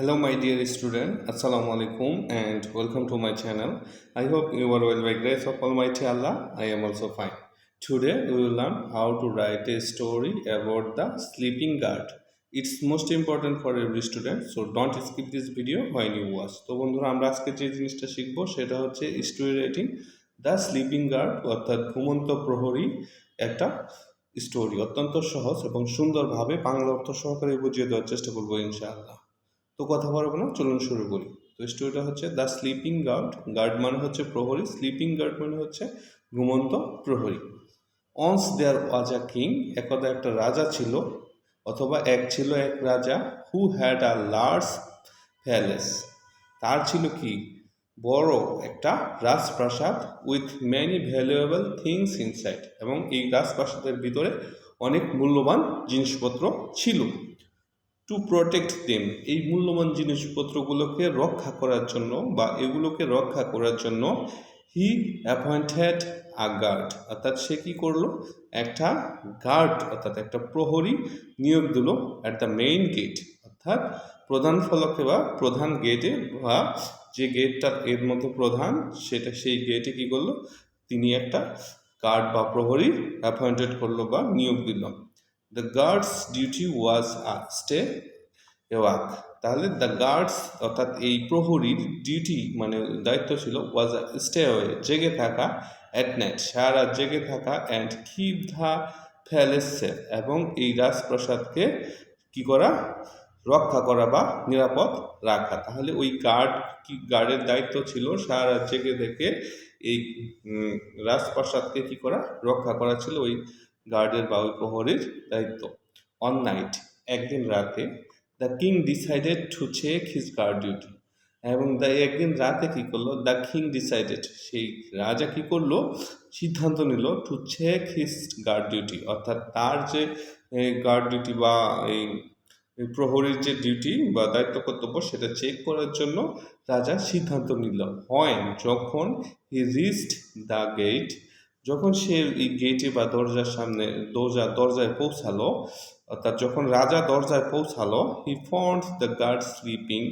Hello, my dear student. Assalamu alaikum and welcome to my channel. I hope you are well by grace of Almighty Allah. I am also fine. Today we will learn how to write a story about the sleeping guard. It's most important for every student, so don't skip this video when you watch. তো বন্ধুরা আমরা আজকে যে জিনিসটা শিখব সেটা হচ্ছে story writing the sleeping guard অর্থাৎ ঘুমন্ত প্রহরী একটা স্টোরি অত্যন্ত সহজ এবং সুন্দরভাবে বাংলা অর্থ সহকারে বুঝিয়ে দেওয়ার চেষ্টা করব ইনশাআল্লাহ তো কথা বলব না চলুন শুরু করি। তো স্টোরিটা হচ্ছে দ্য স্লিপিং গার্ড গার্ড মানে হচ্ছে প্রহরী। স্লিপিং গার্ড মানে হচ্ছে ঘুমন্ত প্রহরী। অনস দেয়ার ওয়াজ আ কিং একদা একটা রাজা ছিল, অথবা এক ছিল এক রাজা who had a large palace তার ছিল কি? বড় একটা রাজপ্রাসাদ with many valuable things inside এবং এই রাজপ্রাসাদের ভিতরে অনেক মূল্যবান জিনিসপত্র ছিল। টু প্রোটেক্ট দেম এই মূল্যবান জিনিসপত্রগুলোকে রক্ষা করার জন্য বা এগুলোকে রক্ষা করার জন্য হি অ্যাপয়েন্টেড আ গার্ড অর্থাৎ সে কী করল? একটা গার্ড অর্থাৎ একটা প্রহরী নিয়োগ দিল অ্যাট দ্য মেইন গেট অর্থাৎ প্রধান ফলকে বা প্রধান গেটে বা যে গেটটা এর মধ্যে প্রধান, সেটা সেই গেটে কী করল? তিনি একটা গার্ড বা প্রহরী অ্যাপয়েন্টেড করল বা নিয়োগ দিল। The guards duty was stay awake তাহলে দ্য গার্ডস অর্থাৎ এই প্রহরীর ডিউটি মানে দায়িত্ব ছিল ওয়াজ স্টে ওয়ে জেগে থাকা অ্যাট নাইট সারা জেগে থাকা অ্যান্ড কিপ প্যালেস সেফ এবং এই রাজপ্রাসাদকে কি করা? রক্ষা করা বা নিরাপদ রাখা। তাহলে ওই গার্ড কি গার্ডের দায়িত্ব ছিল, সারা জেগে থেকে এই রাজপ্রাসাদকে কি করা? রক্ষা করা ছিল ওই গার্ডের বা ওই প্রহরীর দায়িত্ব। অন নাইট একদিন রাতে the king decided to check his guard duty এবং দ্য একদিন রাতে কি করল? দ্য কিং ডিসাইডেড সেই রাজা কি করল? সিদ্ধান্ত নিল to check his guard duty অর্থাৎ তার যে গার্ড ডিউটি বা এই প্রহরীর যে ডিউটি বা দায়িত্ব কর্তব্য, সেটা চেক করার জন্য রাজা সিদ্ধান্ত নিল। হয় যখন হি রিস্ট দ্য গেট যখন সে গেটে বা দরজার সামনে দরজা, দরজায় পৌঁছালো, অর্থাৎ যখন রাজা দরজায় পৌঁছালো he found the guard sleeping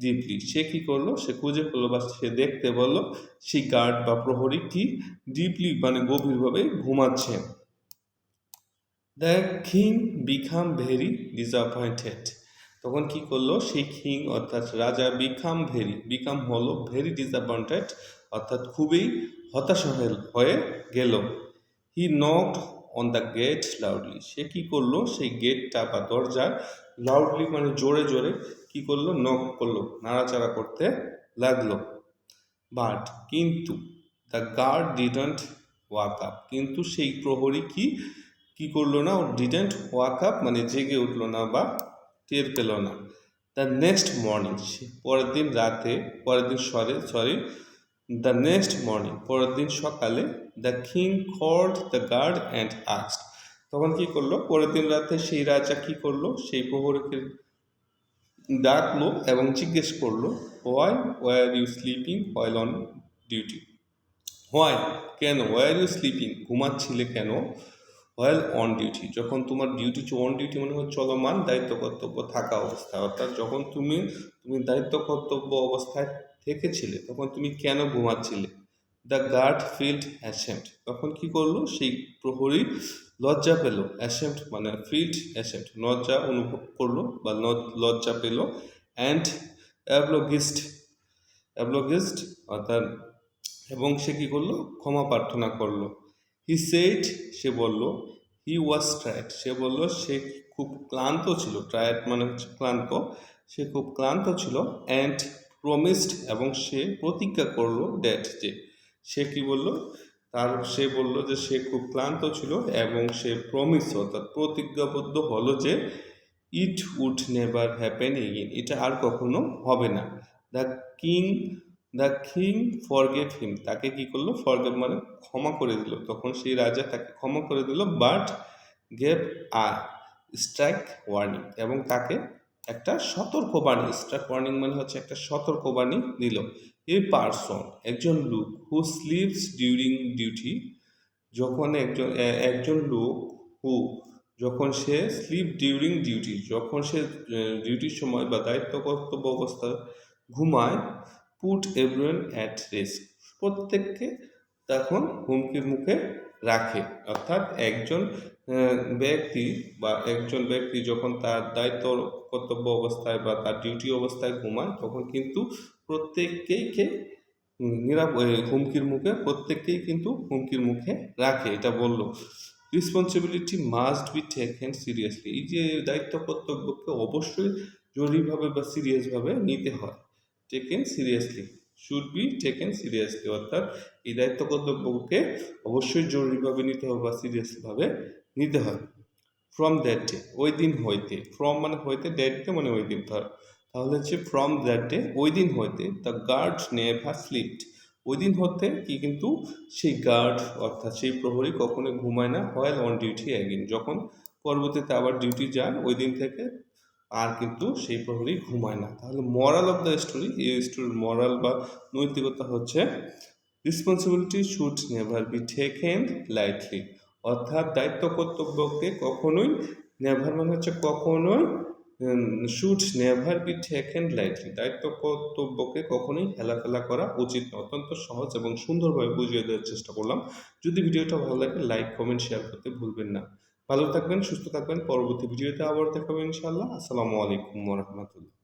deeply সে কি করল? সে খুঁজে পেল বা সে দেখতে বলল সেই গার্ড বা প্রহরী কি? ডিপলি মানে গভীরভাবে ঘুমাচ্ছে। The king became very disappointed তখন কি করল? সেই কিং অর্থাৎ রাজা বিকাম ভেরি বিকাম হলো ভেরি ডিসঅ্যাপয়েন্টেড অর্থাৎ খুবই হতাশা হয়ে- গেল। He knocked on the gate loudly সে কি করল? সেই গেটটা বা দরজা লাউডলি মানে জোরে জোরে কি করল? নক করল। নাড়াচাড়া করতে লাগল। বাট কিন্তু the guard didn't wake up কিন্তু সেই প্রহরী কি কি করল না? ও ডিডেন্ট ওয়াক আপ মানে জেগে উঠল না বা টের পেল না। দ্য নেক্সট মর্নিং পরের দিন রাতে পরের দিন sorry sorry the next morning পরের দিন সকালে the king called the guard and asked তখন কি করল? পরের দিন রাতে সেই রাজা কি করল? সেই প্রহরীকে ডাকলো এবং জিজ্ঞেস করল why were you sleeping while on duty why কেন? ওয়ার ইউ স্লিপিং ঘুমাচ্ছিলে কেন? হোয়াইল অন ডিউটি যখন তোমার ডিউটি অন ডিউটি মানে হচ্ছে চলমান দায়িত্ব কর্তব্য থাকা অবস্থায়। অর্থাৎ যখন তুমি তুমি দায়িত্ব কর্তব্য অবস্থায় থেকেছিলে, তখন তুমি কেন ঘুমাচ্ছিলে? দ্য গার্ড ফিল্ড অ্যাসেম্ট তখন কি করল? সেই প্রহরী লজ্জা পেল। অ্যাসেম্ট মানে ফিল্ড অ্যাসেম্ট লজ্জা অনুভব করল বা লজ্জা পেল। অ্যান্ড অ্যাবলগিস্ট অ্যাবলগিস্ট অর্থাৎ, এবং সে কি করল? ক্ষমা প্রার্থনা করল। হি সেইট সে বলল হি ওয়াজ ট্রায়েড সে বলল, সে খুব ক্লান্ত ছিল। ট্রায়েড মানে হচ্ছে ক্লান্ত। সে খুব ক্লান্ত ছিল। অ্যান্ড প্রমিসড এবং সে প্রতিজ্ঞা করল ড্যাট যে, সে কি বলল? তার, সে বলল যে, সে খুব ক্লান্ত ছিল এবং সে প্রমিস অর্থাৎ প্রতিজ্ঞাবদ্ধ হলো যে it would never happen again এটা আর কখনো হবে না। The king the king forgave him তাকে কি করল? ফরগেভ মানে ক্ষমা করে দিল। তখন সেই রাজা তাকে ক্ষমা করে দিল but gave a strike warning এবং তাকে একটা সতর্কবাণী স্ট্রাইক ওয়ার্নিং মানে হচ্ছে একটা সতর্কবাণী দিল এ পারসন একজন লোক হু স্লিপস ডিউরিং ডিউটি যখন একজন একজন লোক হু যখন সে স্লিপ ডিউরিং ডিউটি যখন সে ডিউটির সময় বা দায়িত্ব কর্তব্য অবস্থায় ঘুমায় পুট এভরিওয়ান অ্যাট রিস্ক প্রত্যেককে তখন হুমকির মুখে রাখে। অর্থাৎ একজন ব্যক্তি বা একজন ব্যক্তি যখন তার দায়িত্ব কর্তব্য অবস্থায় বা তার ডিউটি অবস্থায় ঘুমায়, তখন কিন্তু প্রত্যেককেই কে নিরাপ হুমকির মুখে প্রত্যেককেই কিন্তু হুমকির মুখে রাখে, এটা বলল। Responsibility must be taken seriously এই যে দায়িত্ব কর্তব্যকে অবশ্যই জরুরিভাবে বা সিরিয়াসভাবে নিতে হয় taken seriously should be taken seriously অর্থাৎ এই দায়িত্ব কর্তব্যকে অবশ্যই জরুরিভাবে নিতে হবে বা সিরিয়াসভাবে নিতে হয়। ফ্রম দ্যাট ডে ওই দিন হইতে ফ্রম মানে হইতে দ্যাট ডে মানে ওই দিন। ধর, তাহলে হচ্ছে ফ্রম দ্যাট ডে ওই দিন হইতে দ্য গার্ড নেভার স্লিপড ওই দিন হতে কি কিন্তু সেই গার্ড অর্থাৎ সেই প্রহরী কখনো ঘুমায় না হয় অন ডিউটি একদিন যখন পরবর্তীতে আবার ডিউটি যান, ওই দিন থেকে আর কিন্তু সেই প্রহরী ঘুমায় না। তাহলে মরাল অফ দ্য স্টোরি এই স্টোরির মরাল বা নৈতিকতা হচ্ছে responsibility should never be taken lightly অর্থাৎ দায়িত্ব কর্তব্যকে কখনোই নেভার মানে হচ্ছে কখনোই should never be taken lightly দায়িত্ব কর্তব্যকে কখনোই হেলাফেলা করা উচিত না অত্যন্ত সহজ এবং সুন্দরভাবে বুঝিয়ে দেওয়ার চেষ্টা করলাম। যদি ভিডিওটা ভালো লাগে লাইক কমেন্ট শেয়ার করতে ভুলবেন না। ভালো থাকবেন, সুস্থ থাকবেন। পরবর্তী ভিডিওতে আবার দেখাবো ইনশাআল্লাহ। আসসালামু আলাইকুম রহমতুল্লাহ।